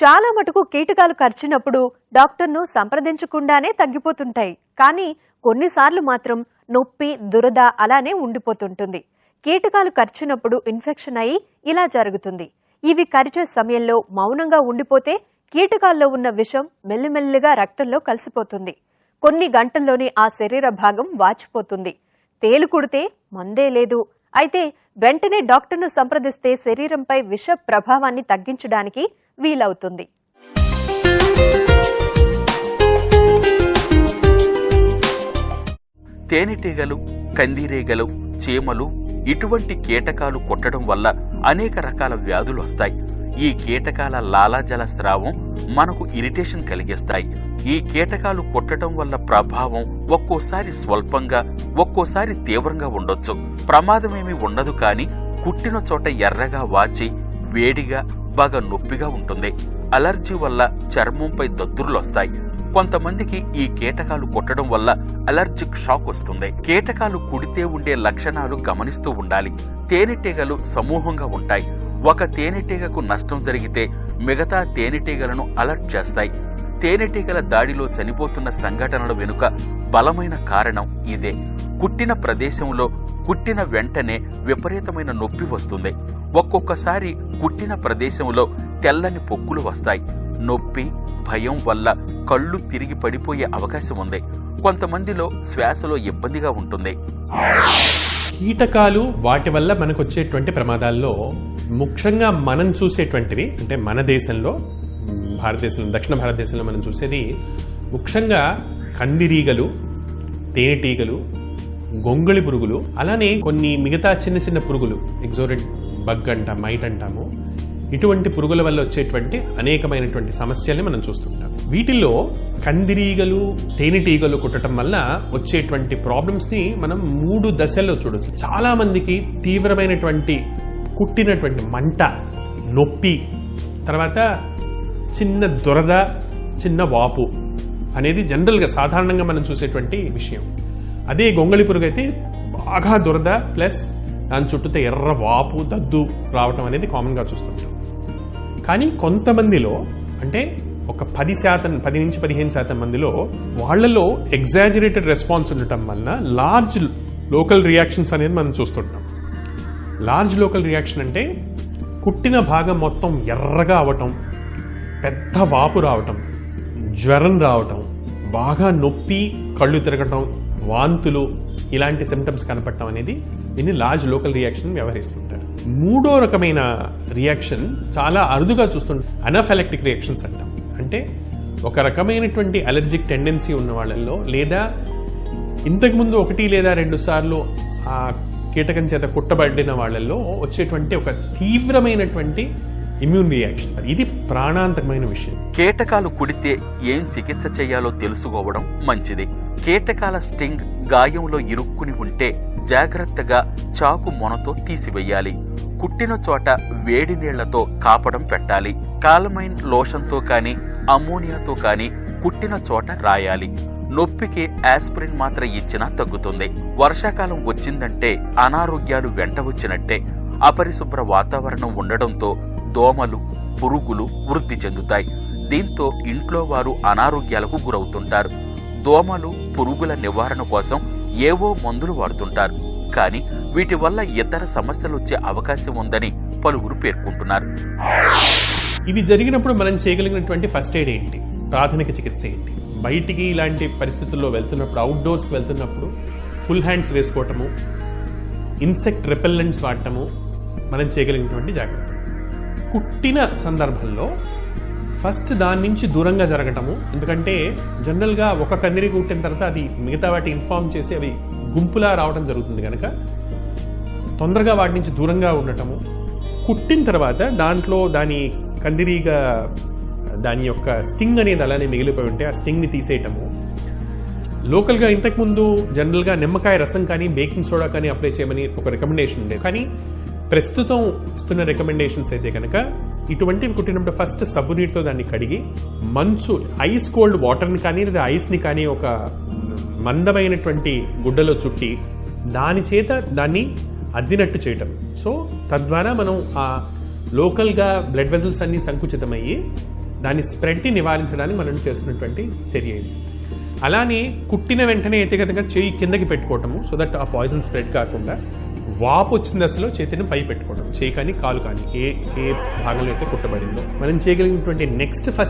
చాలా మటుకు కీటకాలు కరిచినప్పుడు డాక్టర్ను సంప్రదించకుండానే తగ్గిపోతుంటాయి. కానీ కొన్నిసార్లు మాత్రం నొప్పి దురద అలానే ఉండిపోతుంటుంది. కీటకాలు కరిచినప్పుడు ఇన్ఫెక్షన్ అయి ఇలా జరుగుతుంది. ఇవి కరిచే సమయంలో మౌనంగా ఉండిపోతే కీటకాల్లో ఉన్న విషం మెల్లిమెల్లిగా రక్తంలో కలిసిపోతుంది. కొన్ని గంటల్లోనే ఆ శరీర భాగం వాచిపోతుంది. తేలు కుడితే మందే లేదు. అయితే వెంటనే డాక్టర్ను సంప్రదిస్తే శరీరంపై విష ప్రభావాన్ని తగ్గించడానికి వీలవుతుంది. తేనెటీగలు కందిరీగలు చీమలు ఇటువంటి కీటకాలు కొట్టడం వల్ల అనేక రకాల వ్యాధులు వస్తాయి. ఈ కీటకాల లాలాజల స్రావం మనకు ఇరిటేషన్ కలిగిస్తాయి. ఈ కీటకాలు కొట్టడం వల్ల ప్రభావం ఒక్కోసారి స్వల్పంగా ఒక్కోసారి తీవ్రంగా ఉండొచ్చు. ప్రమాదమేమీ ఉండదు కానీ కుట్టిన చోట ఎర్రగా వాచి వేడిగా బాగా నొప్పిగా ఉంటుంది. అలర్జీ వల్ల చర్మంపై దద్దుర్లు వస్తాయి. కొంతమందికి ఈ కీటకాలు కొట్టడం వల్ల అలర్జిక్ షాక్ వస్తుంది. కీటకాలు కుడితే ఉండే లక్షణాలు గమనిస్తూ ఉండాలి. తేనెటీగలు సమూహంగా ఉంటాయి. ఒక తేనెటీగకు నష్టం జరిగితే మిగతా తేనెటీగలను అలర్ట్ చేస్తాయి. తేనెటీగల దాడిలో చనిపోతున్న సంఘటనల వెనుక బలమైన కారణం ఇదే. కుట్టిన ప్రదేశంలో కుట్టిన వెంటనే విపరీతమైన నొప్పి వస్తుంది. ఒక్కొక్కసారి కుట్టిన ప్రదేశంలో తెల్లని పొక్కులు వస్తాయి. నొప్పి భయం వల్ల కళ్ళు తిరిగి పడిపోయే అవకాశం ఉంది. కొంతమందిలో శ్వాసలో ఇబ్బందిగా ఉంటుంది. కీటకాలు వాటి వల్ల మనకు వచ్చేటువంటి ప్రమాదాల్లో ముఖ్యంగా మనం చూసేటువంటివి అంటే మన దేశంలో భారతదేశంలో దక్షిణ భారతదేశంలో మనం చూసేది ముఖ్యంగా కందిరీగలు తేనెటీగలు గొంగళి పురుగులు అలానే కొన్ని మిగతా చిన్న చిన్న పురుగులు ఎగ్జోరెంట్ బగ్ అంట మైట్ అంటాము. ఇటువంటి పురుగుల వల్ల వచ్చేటువంటి అనేకమైనటువంటి సమస్యల్ని మనం చూస్తుంటాం. వీటిల్లో కందిరీగలు తేనెటీగలు కుట్టడం వల్ల వచ్చేటువంటి ప్రాబ్లమ్స్ని మనం మూడు దశల్లో చూడొచ్చు. చాలా మందికి తీవ్రమైనటువంటి కుట్టినటువంటి మంట నొప్పి తర్వాత చిన్న దురద చిన్న వాపు అనేది జనరల్గా సాధారణంగా మనం చూసేటువంటి విషయం. అదే గొంగళి పురుగు అయితే బాగా దురద ప్లస్ దాని చుట్టూతో ఎర్ర వాపు దద్దు రావటం అనేది కామన్గా చూస్తుంటాం. కానీ కొంతమందిలో అంటే ఒక పది శాతం పది నుంచి పదిహేను శాతం మందిలో వాళ్ళలో ఎగ్జాజరేటెడ్ రెస్పాన్స్ ఉండటం వలన లార్జ్ లోకల్ రియాక్షన్స్ అనేది మనం చూస్తుంటాం. లార్జ్ లోకల్ రియాక్షన్ అంటే కుట్టిన భాగం మొత్తం ఎర్రగా అవటం పెద్ద వాపు రావటం జ్వరం రావటం బాగా నొప్పి కళ్ళు తిరగటం వాంతులు ఇలాంటి సిమ్టమ్స్ కనపడటం అనేది దీన్ని లార్జ్ లోకల్ రియాక్షన్ వ్యవహరిస్తుంటారు. మూడో రకమైన రియాక్షన్ చాలా అరుదుగా చూస్తుంటారు. అనఫెలెక్టిక్ రియాక్షన్స్ అంటాం. అంటే ఒక రకమైనటువంటి అలర్జిక్ టెండెన్సీ ఉన్న వాళ్ళల్లో లేదా ఇంతకుముందు ఒకటి లేదా రెండు సార్లు ఆ కీటకం చేత కుట్టబడిన వాళ్ళల్లో వచ్చేటువంటి ఒక తీవ్రమైనటువంటి ఇమ్యూన్ రియాక్షన్ ఇది ప్రాణాంతకమైన విషయం. కీటకాలు కుడితే ఏం చికిత్స చేయాలో తెలుసుకోవడం మంచిది. కీటకాల స్టింగ్ గాయంలో ఇరుక్కుని ఉంటే జాగ్రత్తగా చాకు మొనతో తీసివేయాలి. కుట్టిన చోట వేడి నీళ్ళతో కాపడం పెట్టాలి. కాలమైన్ లోషన్తో కాని అమ్మోనియాతో కాని కుట్టిన చోట రాయాలి. నొప్పికి ఆస్పిరిన్ మాత్ర ఇచ్చినా తగ్గుతుంది. వర్షాకాలం వచ్చిందంటే అనారోగ్యాలు వెంట వచ్చినట్టే. అపరిశుభ్ర వాతావరణం ఉండడంతో దోమలు పురుగులు వృద్ధి చెందుతాయి. దీంతో ఇంట్లో వారు అనారోగ్యాలకు గురవుతుంటారు. దోమలు పురుగుల నివారణ కోసం ఏవో మందులు వాడుతుంటారు. కానీ వీటి వల్ల ఇతర సమస్యలు వచ్చే అవకాశం ఉందని పలువురు పేర్కొంటున్నారు. ఇవి జరిగినప్పుడు మనం చేయగలిగినటువంటి ఫస్ట్ ఎయిడ్ ఏంటి? ప్రాథమిక చికిత్స ఏంటి? బయటికి ఇలాంటి పరిస్థితుల్లో వెళ్తున్నప్పుడు అవుట్డోర్స్కి వెళ్తున్నప్పుడు ఫుల్ హ్యాండ్స్ వేసుకోవటము ఇన్సెక్ట్ రిపెల్లెంట్స్ వాడటము మనం చేయగలిగినటువంటి జాగ్రత్త. కుట్టిన సందర్భంలో ఫస్ట్ దాని నుంచి దూరంగా జరగటము ఎందుకంటే జనరల్గా ఒక కందిరి కుట్టిన తర్వాత అది మిగతా వాటి ఇన్ఫార్మ్ చేసి అవి గుంపులా రావడం జరుగుతుంది కనుక తొందరగా వాటి నుంచి దూరంగా ఉండటము. కుట్టిన తర్వాత దాంట్లో దాని కందిరీగా దాని యొక్క స్టింగ్ అనేది అలానే మిగిలిపోయి ఉంటే ఆ స్టింగ్ని తీసేయటము. లోకల్గా ఇంతకుముందు జనరల్గా నిమ్మకాయ రసం కానీ బేకింగ్ సోడా కానీ అప్లై చేయమని ఒక రికమెండేషన్ ఉంది కానీ ప్రస్తుతం ఇస్తున్న రికమెండేషన్స్ అయితే కనుక ఇటువంటివి కుట్టినప్పుడు ఫస్ట్ సబ్బు నీటితో దాన్ని కడిగి మంచు ఐస్ కోల్డ్ వాటర్ని కానీ లేదా ఐస్ని కానీ ఒక మందమైనటువంటి గుడ్డలో చుట్టి దాని చేత దాన్ని అద్దినట్టు చేయటం. సో తద్వారా మనం ఆ లోకల్గా బ్లడ్ వెజల్స్ అన్ని సంకుచితమయ్యి దాని స్ప్రెడ్ని నివారించడానికి మనం చేస్తున్నటువంటి చర్య ఇది. అలానే కుట్టిన వెంటనే అయితే కనుక చేయి కిందకి పెట్టుకోవటము సో దట్ ఆ పాయిజన్ స్ప్రెడ్ కాకుండా వాపు వచ్చిన దశలో చేతిని పై పెట్టుకోవడం. చేయి కానీ కాలు కానీ ఏ ఏ భాగంలో అయితే కుట్టబడిందో. మనం చేయగలిగినటువంటి నెక్స్ట్ ఫస్ట్